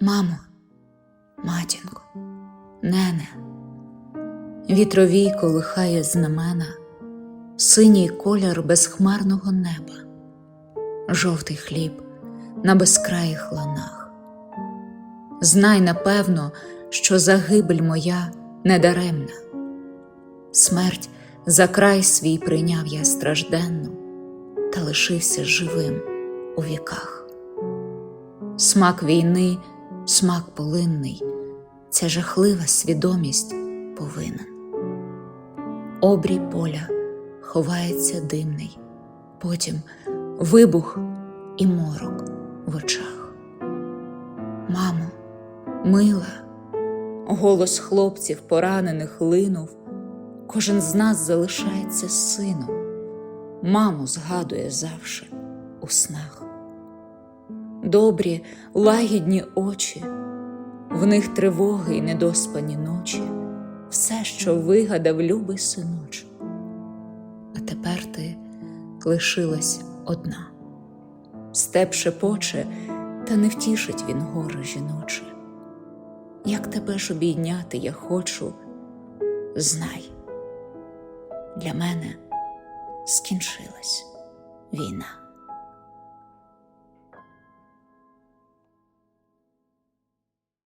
Мамо, матінко, нене, вітровій колихає знамена, синій колір безхмарного неба, жовтий хліб на безкраїх ланах. Знай, напевно, що загибель моя недаремна. Смерть за край свій прийняв я стражденну та лишився живим у віках. Смак війни, смак полинний, ця жахлива свідомість повинен. Обрій поля ховається димний, потім вибух і морок в очах. Мамо, мила, голос хлопців поранених линув, кожен з нас залишається сином, маму згадує завше у снах. Добрі, лагідні очі, в них тривоги й недоспані ночі, все, що вигадав любий синочок. А тепер ти лишилась одна. Степ шепоче, та не втішить він горе жіноче. Як тебе ж обійняти я хочу, знай, для мене скінчилась війна.